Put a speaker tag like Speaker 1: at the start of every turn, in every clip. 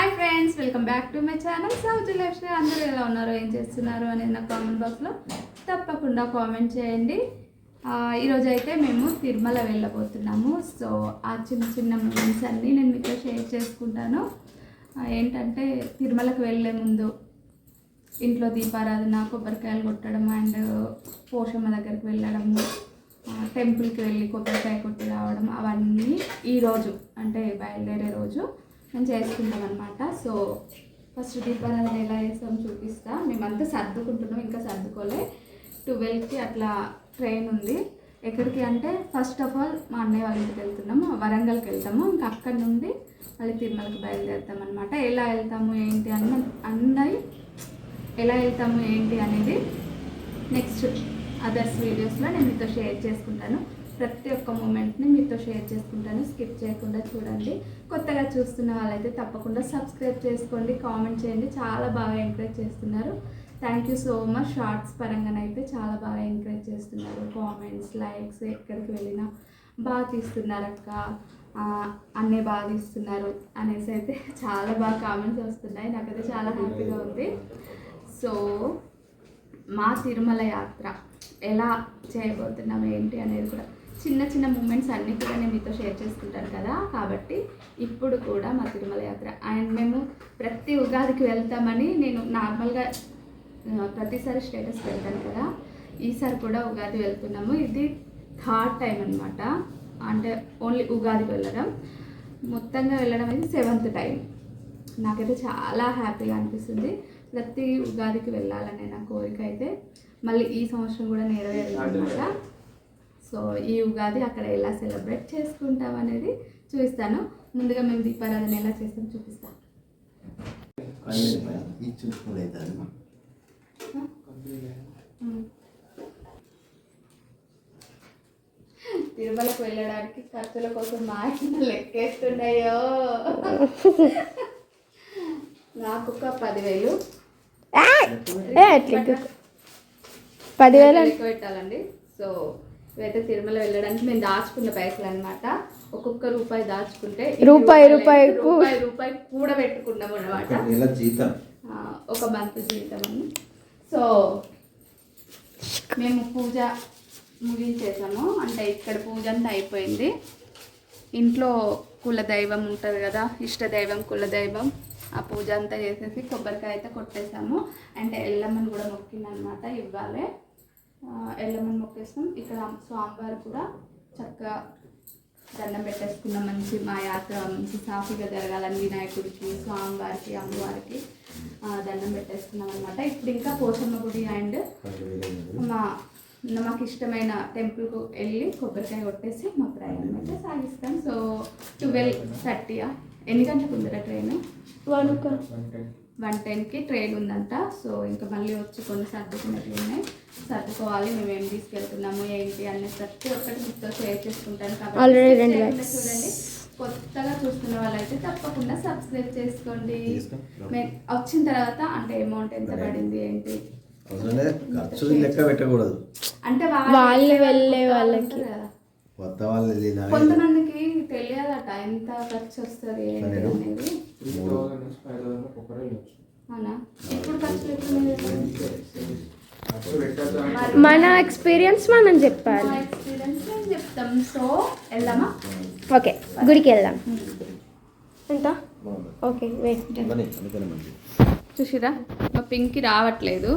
Speaker 1: Hi friends welcome back to my channel south Lakshmi అందరూ ఎలా ఉన్నారు? ఏం చేస్తున్నారు? అనేది నా కామెంట్ బాక్స్లో తప్పకుండా కామెంట్ చేయండి. ఈరోజు అయితే మేము తిరుమల వెళ్ళబోతున్నాము. సో ఆ చిన్న చిన్న మూమెంట్స్ అన్నీ నేను మీతో షేర్ చేసుకుంటాను. ఏంటంటే తిరుమలకు వెళ్ళే ముందు ఇంట్లో దీపారాధన కొబ్బరికాయలు కొట్టడం అండ్ పోషమ్మ దగ్గరికి వెళ్ళడము టెంపుల్కి వెళ్ళి కొబ్బరికాయ కొట్టి రావడం అవన్నీ ఈరోజు అంటే బయలుదేరే రోజు. మేము చేసుకుంటాం అనమాట సో ఫస్ట్ దీపారాధన ఎలా చేస్తాం చూపిస్తా. మేమంతా సర్దుకుంటున్నాం ఇంకా సర్దుకోలే. ట్వెల్వ్కి అట్లా ట్రైన్ ఉంది. ఎక్కడికి అంటే ఫస్ట్ ఆఫ్ ఆల్ మా అన్నయ్య వాళ్ళ ఇంటికి వెళ్తున్నాము. వరంగల్కి వెళ్తాము. ఇంకా అక్కడ నుండి మళ్ళీ తిరుమలకి బయలుదేరుతాం అనమాట ఎలా వెళ్తాము ఏంటి అన్న అన్నది ఎలా వెళ్తాము ఏంటి అనేది నెక్స్ట్ అదర్స్ వీడియోస్లో నేను మీతో షేర్ చేసుకుంటాను. ప్రతి ఒక్క మూమెంట్ని మీతో షేర్ చేసుకుంటాను. స్కిప్ చేయకుండా చూడండి. కొత్తగా చూస్తున్న వాళ్ళైతే తప్పకుండా సబ్స్క్రైబ్ చేసుకోండి కామెంట్ చేయండి. చాలా బాగా ఎంకరేజ్ చేస్తున్నారు. Thank you so much shorts పరంగానైతే చాలా బాగా ఎంకరేజ్ చేస్తున్నారు. కామెంట్స్ లైక్స్ ఎక్కడికి వెళ్ళినా బాగా తీస్తున్నారు అక్క. అన్నీ బాగా తీస్తున్నారు అనేసి అయితే చాలా బాగా కామెంట్స్ వస్తున్నాయి. నాకైతే చాలా హ్యాపీగా ఉంది. సో మా తిరుమల యాత్ర ఎలా చేయబోతున్నాం ఏంటి అనేది కూడా చిన్న చిన్న మూమెంట్స్ అన్నీ కూడా నేను మీతో షేర్ చేసుకుంటాను కదా. కాబట్టి ఇప్పుడు కూడా మా తిరుమల యాత్ర. అండ్ మేము ప్రతి ఉగాదికి వెళ్తామని నేను నార్మల్గా ప్రతిసారి స్టేటస్ పెడతాను కదా. ఈసారి కూడా ఉగాది వెళ్తున్నాము. ఇది థర్డ్ టైం అనమాట అంటే ఓన్లీ ఉగాది వెళ్ళడం. మొత్తంగా వెళ్ళడం అనేది సెవెంత్ టైం నాకైతే చాలా హ్యాపీగా అనిపిస్తుంది. ప్రతి ఉగాదికి వెళ్ళాలనే నా కోరిక అయితే మళ్ళీ ఈ సంవత్సరం కూడా నెరవేరుతుందన్నమాట. సో ఈ ఉగాది అక్కడ ఎలా సెలబ్రేట్ చేసుకుంటాం అనేది చూపిస్తాను. ముందుగా మేము దీపారాధన ఎలా చేస్తాం చూపిస్తాం. తిరుమలకు వెళ్ళడానికి ఖర్చుల కోసం మా ఆయన లెక్కేస్తున్నాయో. నాకు ఒక పదివేలు
Speaker 2: పదివేలు
Speaker 1: పెట్టాలండి. సో ఇవైతే తిరుమల వెళ్ళడానికి మేము దాచుకున్న పైసలు అనమాట ఒక్కొక్క రూపాయి దాచుకుంటే
Speaker 2: రూపాయి, రూపాయికు-
Speaker 1: రూపాయి రూపాయి కూడా పెట్టుకున్నాం అనమాట
Speaker 3: జీతం.
Speaker 1: ఒక మంత్ జీతం అని. సో మేము పూజ ముగించేసాము. అంటే ఇక్కడ పూజ అంతా అయిపోయింది. ఇంట్లో కుల దైవం ఉంటుంది కదా ఇష్ట దైవం కుల దైవం ఆ పూజ అంతా చేసేసి కొబ్బరికాయ అయితే కొట్టేసాము. అంటే ఎల్లమ్మని కూడా మొక్కిందనమాట ఇవ్వాలి. ఎల్లమ్మని మొక్కేస్తాం ఇక్కడ స్వామివారు కూడా చక్కగా దండం పెట్టేసుకున్నాం. మంచి మా యాత్ర మంచి సాఫీగా జరగాలని వినాయకుడికి స్వామివారికి అమ్మవారికి దండం పెట్టేసుకున్నాం అనమాట ఇప్పుడు ఇంకా పోషమ్మ గుడి అండ్ మా మాకు ఇష్టమైన టెంపుల్కు వెళ్ళి కొబ్బరికాయ కొట్టేసి మా ప్రయాణం అయితే సాగిస్తాం. సో ట్వెల్వ్ థర్టీయా ఎన్ని గంటలకు ఉందిరా ట్రైన్
Speaker 2: వన్
Speaker 1: వన్ టెన్కి ట్రైన్ ఉందంట. సో ఇంకా మళ్ళీ వచ్చి కొన్ని సర్దుకున్నట్లు ఉన్నాయి. సర్దుకోవాలి మేము ఏం తీసుకెళ్తున్నాము ఏంటి అనే ప్రతి ఒక్కటి మీతో షేర్ చేసుకుంటాను కాబట్టి. చూడండి. కొత్తగా చూస్తున్న వాళ్ళైతే తప్పకుండా సబ్స్క్రైబ్ చేసుకోండి. వచ్చిన తర్వాత అంటే అమౌంట్ ఎంత పడింది ఏంటి?
Speaker 3: లెక్క పెట్టకూడదు.
Speaker 1: అంటే
Speaker 2: వాళ్ళు వెళ్ళే వాళ్ళకి.
Speaker 3: కొత్త వాళ్ళు
Speaker 1: తెలియదట ఎంత ఖర్చు వస్తుంది? అనేది. అవునా? ఇప్పుడు ఖర్చు
Speaker 2: మన ఎక్స్పీరియన్స్ మనం చెప్పాలి.
Speaker 1: మా ఎక్స్పీరియన్స్ మేము చెప్తాం. సో వెళ్దామా?
Speaker 2: ఓకే గుడికి వెళ్దాం. ఎంత?
Speaker 3: బాగుంది. Okay wait.
Speaker 1: చూసిరా? మా పింకి రావట్లేదు.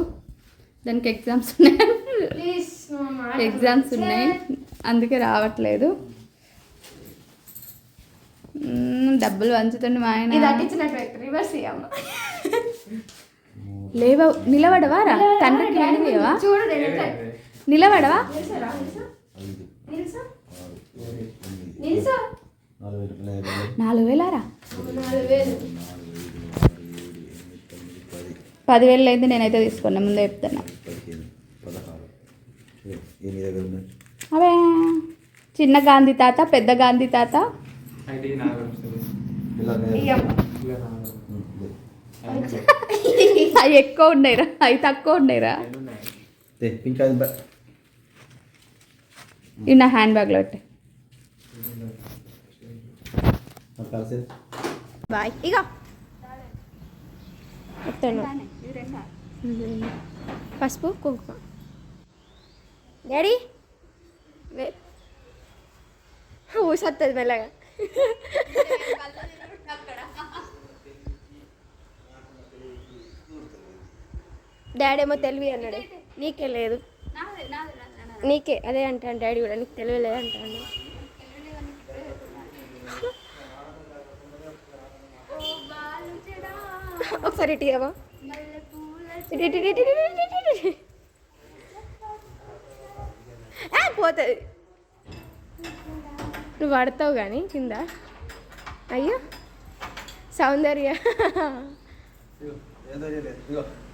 Speaker 1: దానికి ఎగ్జామ్స్ ఉన్నాయి. ఎగ్జామ్స్ ఉన్నాయి. అందుకే రావట్లేదు మ్మ్, డబ్బులు వంచుతుంది మా ఆయన.
Speaker 2: ఇది అట్టించినట్టు రివర్స్
Speaker 1: లేవ నిలబడవా రా? తండ్రికి
Speaker 2: చూడు
Speaker 1: నిలబడవా?
Speaker 2: నిల్సా
Speaker 3: నాలుగు
Speaker 1: వేలారా పదివేలు అయితే నేనైతే తీసుకున్నా ముందే చెప్తున్నా. అవే. చిన్న గాంధీ తాత పెద్ద గాంధీ తాత. అవి ఎక్కువ ఉన్నాయిరా అవి తక్కువ ఉన్నాయిరా
Speaker 4: ఎన్ని ఉన్నాయి
Speaker 3: తే, పింక్ అది బా-
Speaker 1: ఇవి నా హ్యాండ్ బ్యాగ్లో పెట్టే
Speaker 3: నాకు కలిసి
Speaker 2: బాయ్ ఇక వస్తాను పసుపు కుంకుమ డాడీ ఊసత్తది మెల్లగా డాడీ ఏమో తెలివి అన్నాడు. నీకే లేదు. నీకే అదే అంటాను డాడీ కూడా నీకు తెలివి లేదు అంటాను ఒకసారి ఇటు ఇటు పోతుంది. నువ్వు పడతావు కానీ కింద. అయ్యో. సౌందర్య.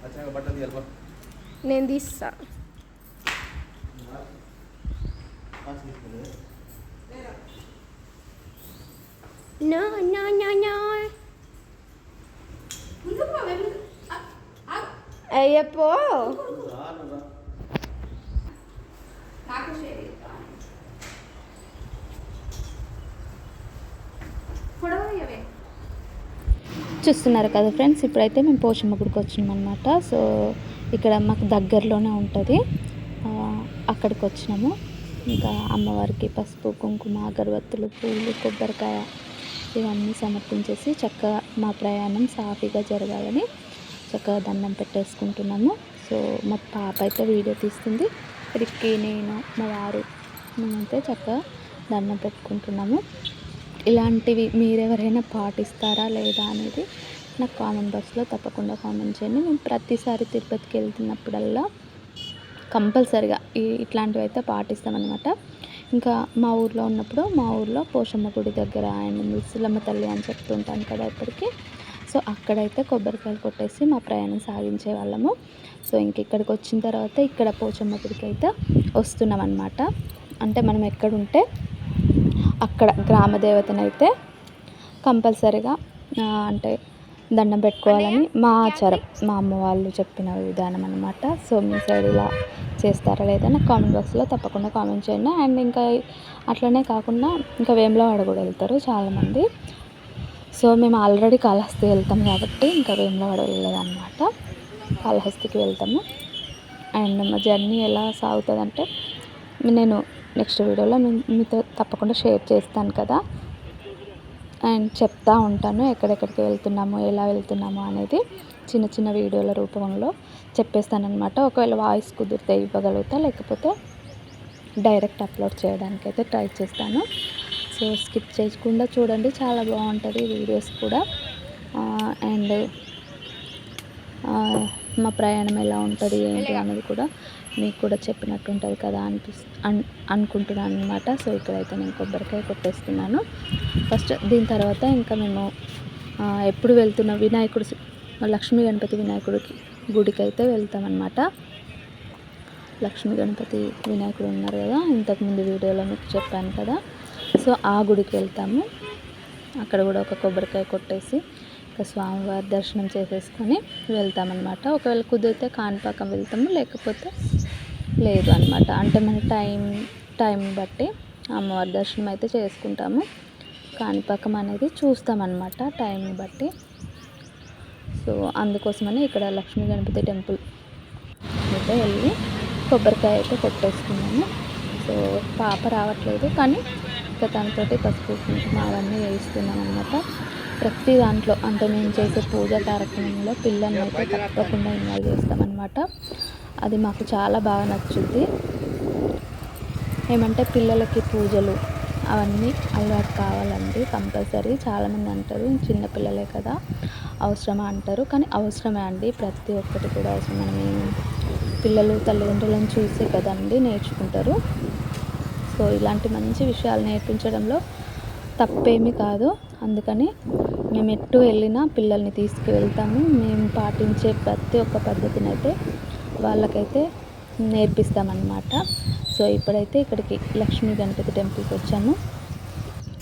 Speaker 5: ఏదో చేయలేదు ఇగో వచ్చాక బట్టలు తీయాలి
Speaker 2: నేను తీస్తా నో నో నో నో
Speaker 3: ముందుకు పో, వెళ్ళు. ఆ, ఆ,
Speaker 2: అయ్యప్పో
Speaker 1: చూస్తున్నారు కదా ఫ్రెండ్స్ ఇప్పుడైతే మేము పోషమ్మ గుడికి వచ్చినామన్నమాట. సో ఇక్కడ మాకు దగ్గరలోనే ఉంటుంది. అక్కడికి వచ్చినాము. ఇంకా అమ్మవారికి పసుపు కుంకుమ అగరబత్తులు పూలు కొబ్బరికాయ ఇవన్నీ సమర్పించేసి చక్కగా మా ప్రయాణం సాఫీగా జరగాలని చక్కగా దండం పెట్టేసుకుంటున్నాము. సో మా పాప అయితే వీడియో తీస్తుంది. రిక్కి నేను మా వారు మేమైతే చక్కగా దండం పెట్టుకుంటున్నాము. ఇలాంటివి మీరెవరైనా పాటిస్తారా లేదా అనేది నాకు కామెంట్ బాక్స్లో తప్పకుండా కామెంట్ చేయండి. మేము ప్రతిసారి తిరుపతికి వెళ్తున్నప్పుడల్లా కంపల్సరిగా ఇట్లాంటివి అయితే పాటిస్తామన్నమాట. ఇంకా మా ఊర్లో ఉన్నప్పుడు మా ఊర్లో పోషమ్మ గుడి దగ్గర ఆయన ముసలమ్మ తల్లి అని చెప్తుంటాను కదా ఇప్పటికీ. సో అక్కడైతే కొబ్బరికాయలు కొట్టేసి మా ప్రయాణం సాగించే వాళ్ళము. సో ఇంక ఇక్కడికి వచ్చిన తర్వాత ఇక్కడ పోచమ్మ గుడికి అయితే వస్తున్నాం అనమాట అంటే మనం ఎక్కడుంటే అక్కడ గ్రామ దేవతనైతే కంపల్సరిగా అంటే దండం పెట్టుకోవాలని మా ఆచారం. మా అమ్మ వాళ్ళు చెప్పిన విధానం అనమాట సో మీ సైడ్ ఇలా చేస్తారా లేదా నాకు కామెంట్ బాక్స్లో తప్పకుండా కామెంట్ చేయండి. అండ్ ఇంకా అట్లనే కాకుండా ఇంకా వేములవాడ కూడా వెళ్తారు చాలామంది. సో మేము ఆల్రెడీ కాళహస్తి వెళ్తాం కాబట్టి ఇంకా వేములవాడ వెళ్ళలేదన్నమాట కాళహస్తికి వెళ్తాము. అండ్ మా జర్నీ ఎలా సాగుతుందంటే నేను నెక్స్ట్ వీడియోలో మీతో తప్పకుండా షేర్ చేస్తాను కదా. అండ్ చెప్తా ఉంటాను ఎక్కడెక్కడికి వెళ్తున్నాము ఎలా వెళ్తున్నాము అనేది చిన్న చిన్న వీడియోల రూపంలో చెప్పేస్తానమాట ఒకవేళ వాయిస్ కుదిరితే ఇవ్వగలుగుతా లేకపోతే డైరెక్ట్ అప్లోడ్ చేయడానికి అయితే ట్రై చేస్తాను. సో స్కిప్ చేయకుండా చూడండి. చాలా బాగుంటుంది వీడియోస్ కూడా. అండ్ మా ప్రయాణం ఎలా ఉంటుంది ఏంటి అనేది కూడా మీకు కూడా చెప్పినట్టు ఉంటుంది కదా అనిపిస్ అన్ అనుకుంటున్నాను అనమాట సో ఇక్కడైతే నేను కొబ్బరికాయ కొట్టేస్తున్నాను. ఫస్ట్ దీని తర్వాత ఇంకా మేము ఎప్పుడు వెళ్తున్న వినాయకుడు లక్ష్మీ గణపతి వినాయకుడికి గుడికి అయితే వెళ్తామన్నమాట. లక్ష్మీ గణపతి వినాయకుడు ఉన్నారు కదా ఇంతకుముందు వీడియోలో మీకు చెప్పాను కదా. సో ఆ గుడికి వెళ్తాము. అక్కడ కూడా ఒక కొబ్బరికాయ కొట్టేసి ఇంకా స్వామివారి దర్శనం చేసేసుకొని వెళ్తామన్నమాట. ఒకవేళ కుదిరితే కాణిపాకం వెళ్తాము లేకపోతే లేదు అనమాట అంటే మన టైం టైం బట్టి అమ్మవారి దర్శనం అయితే చేసుకుంటాము. కాణిపాకం అనేది చూస్తామన్నమాట టైం బట్టి. సో అందుకోసమని ఇక్కడ లక్ష్మీ గణపతి టెంపుల్ అయితే వెళ్ళి కొబ్బరికాయ అయితే కొట్టేసుకున్నాము. సో పాప రావట్లేదు కానీ ఇంకా తనతోటి పసుపు కుంకుమ అవన్నీ వేయిస్తున్నాం అనమాట ప్రతి దాంట్లో అంటే మేము చేసే పూజ కార్యక్రమంలో పిల్లల్ని అయితే తప్పకుండా ఇన్వాల్వ్ చేస్తామన్నమాట. అది మాకు చాలా బాగా నచ్చుద్ది. ఏమంటే పిల్లలకి పూజలు అవన్నీ అలవాటు కావాలండి కంపల్సరీ. చాలామంది అంటారు చిన్నపిల్లలే కదా అవసరమా? అంటారు. కానీ అవసరమే అండి. ప్రతి ఒక్కటి కూడా అవసరం మనం పిల్లలు తల్లిదండ్రులను చూసే కదండి నేర్చుకుంటారు. సో ఇలాంటి మంచి విషయాలు నేర్పించడంలో తప్పేమీ కాదు. అందుకని మేము ఎటు వెళ్ళినా పిల్లల్ని తీసుకువెళ్తాము. మేము పాటించే ప్రతి ఒక్క పద్ధతిని అయితే వాళ్ళకైతే నేర్పిస్తామన్నమాట. సో ఇప్పుడైతే ఇక్కడికి లక్ష్మీ గణపతి టెంపుల్కి వచ్చాము.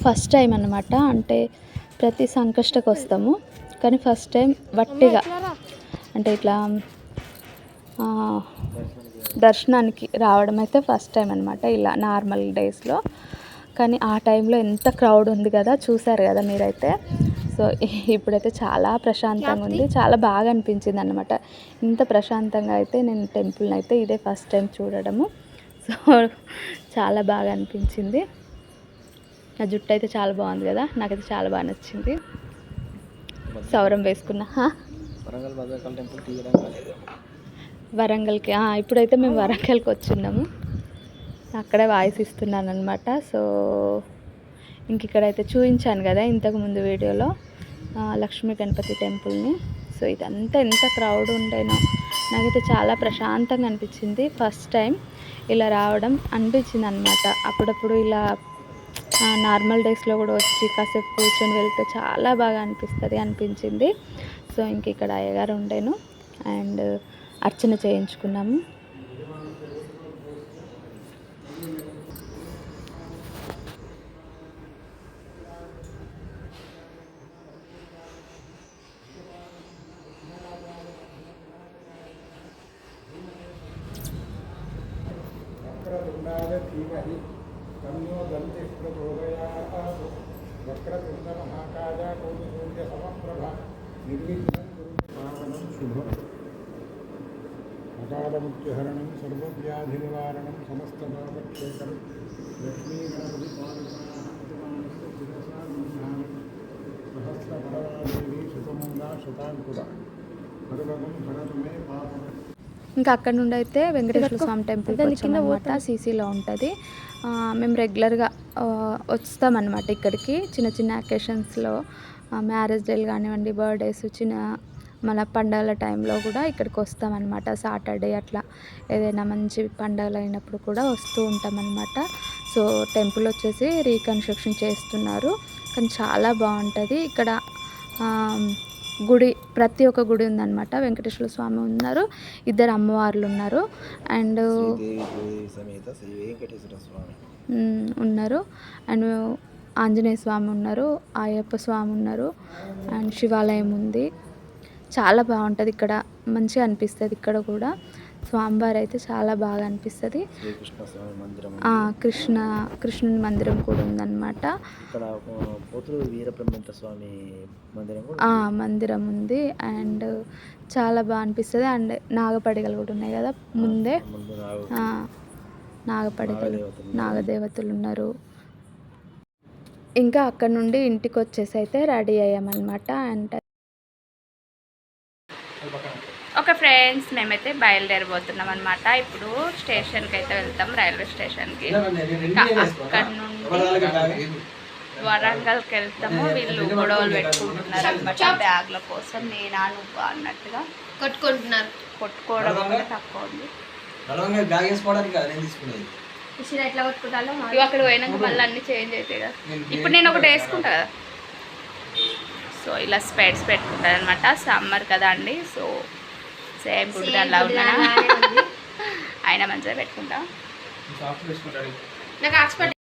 Speaker 1: ఫస్ట్ టైం అన్నమాట. అంటే ప్రతి సంకష్టకు వస్తాము. కానీ ఫస్ట్ టైం వట్టిగా అంటే ఇట్లా దర్శనానికి రావడం అయితే ఫస్ట్ టైం అనమాట ఇలా నార్మల్ డేస్లో కానీ ఆ టైంలో ఎంత క్రౌడ్ ఉంది కదా చూసారు కదా మీరైతే. సో ఇప్పుడైతే చాలా ప్రశాంతంగా ఉంది. చాలా బాగా అనిపించింది అనమాట ఇంత ప్రశాంతంగా అయితే నేను టెంపుల్ని అయితే ఇదే ఫస్ట్ టైం చూడడము. సో చాలా బాగా అనిపించింది. నా జుట్టు అయితే చాలా బాగుంది కదా నాకైతే చాలా బాగా నచ్చింది. సౌరం వేసుకున్నా హా?
Speaker 5: వరంగల్ భద్రకాళి టెంపుల్ తీయడం కాలేదు
Speaker 1: వరంగల్కి ఆ, ఇప్పుడైతే మేము వరంగల్కి వచ్చిన్నాము. అక్కడే వాయిస్ ఇస్తున్నాను అనమాట సో ఇంక ఇక్కడైతే చూపించాను కదా ఇంతకు ముందు వీడియోలో లక్ష్మీ గణపతి టెంపుల్ని. సో ఇదంతా ఎంత క్రౌడ్ ఉండేనో. నాకైతే చాలా ప్రశాంతంగా అనిపించింది. ఫస్ట్ టైం ఇలా రావడం అనిపించింది అనమాట అప్పుడప్పుడు ఇలా నార్మల్ డేస్లో కూడా వచ్చి కాసేపు కూర్చొని వెళ్తే చాలా బాగా అనిపిస్తుంది అనిపించింది. సో ఇంక ఇక్కడ అయ్యగారు ఉండేను. అండ్ అర్చన చేయించుకున్నాము.
Speaker 6: धीमहि तन्नो दन्तिः प्रचोदयात् वक्रतुण्डमहाकाय कौमुसूर्यसमप्रभा निर्विघ्नं कुरु पावनं शुभम् अकालमुच्चहरणं सर्वव्याधिनिवारणं सर्वगं भरतु मे पापम्।
Speaker 1: ఇంకా అక్కడ నుండి అయితే వెంకటేశ్వర స్వామి టెంపుల్కి వచ్చామన్నమాట సీసీలో ఉంటుంది. మేము రెగ్యులర్గా వస్తామన్నమాట ఇక్కడికి. చిన్న చిన్న అకేషన్స్లో మ్యారేజ్ డేలు కానివ్వండి బర్త్డేస్ చిన్న మన పండగల టైంలో కూడా ఇక్కడికి వస్తామన్నమాట. సాటర్డే అట్లా ఏదైనా మంచి పండగలు అయినప్పుడు కూడా వస్తూ ఉంటామన్నమాట. సో టెంపుల్ వచ్చేసి రీకన్స్ట్రక్షన్ చేస్తున్నారు. కానీ చాలా బాగుంటుంది. ఇక్కడ గుడి ప్రతి ఒక్క గుడి ఉందన్నమాట. వెంకటేశ్వర స్వామి ఉన్నారు. ఇద్దరు అమ్మవార్లు ఉన్నారు. అండ్ ఉన్నారు. అండ్ ఆంజనేయ స్వామి ఉన్నారు. అయ్యప్ప స్వామి ఉన్నారు. అండ్ శివాలయం ఉంది. చాలా బాగుంటుంది ఇక్కడ. మంచిగా అనిపిస్తుంది ఇక్కడ కూడా. స్వామివారు అయితే చాలా బాగా అనిపిస్తుంది. కృష్ణ కృష్ణుని మందిరం కూడా ఉందన్నమాట.
Speaker 5: స్వామి మందిరం కూడా
Speaker 1: ఆ, మందిరం ఉంది. అండ్ చాలా బాగా అనిపిస్తుంది. అండ్ నాగపడిగలు కూడా ఉన్నాయి కదా ముందే. నాగపడిగలు
Speaker 5: నాగదేవతలు.
Speaker 1: ఉన్నారు. ఇంకా అక్కడ నుండి ఇంటికి వచ్చేసి అయితే రెడీ అయ్యామన్నమాట. అండ్ ఓకే ఫ్రెండ్స్ మేమైతే బయలుదేరిపోతున్నాం అనమాట ఇప్పుడు స్టేషన్కి అయితే వెళ్తాం రైల్వే స్టేషన్కి. అక్కడ నుండి వరంగల్కి వెళ్తాము వీళ్ళు గొడవలు పెట్టుకుంటున్నారు అనమాట బ్యాగ్ల కోసం. నేనా నువ్వు అన్నట్టుగా.
Speaker 2: కొట్టుకుంటున్నారు.
Speaker 1: కొట్టుకోవడం కూడా తక్కువ ఉంది.
Speaker 2: ఎట్లా కొట్టుకుంటాలో
Speaker 1: ఇవి అక్కడ పోయినాక మళ్ళీ అన్ని చేంజ్ అవుతాయి కదా. ఇప్పుడు నేను ఒకటి వేసుకుంటా కదా. సో ఇలా స్పెడ్స్ పెట్టుకుంటాను అనమాట సమ్మర్ కదా అండి సో సేమ్ గుడి అలా ఉన్నా అయినా మంచిగా పెట్టుకుంటా.
Speaker 2: నాకు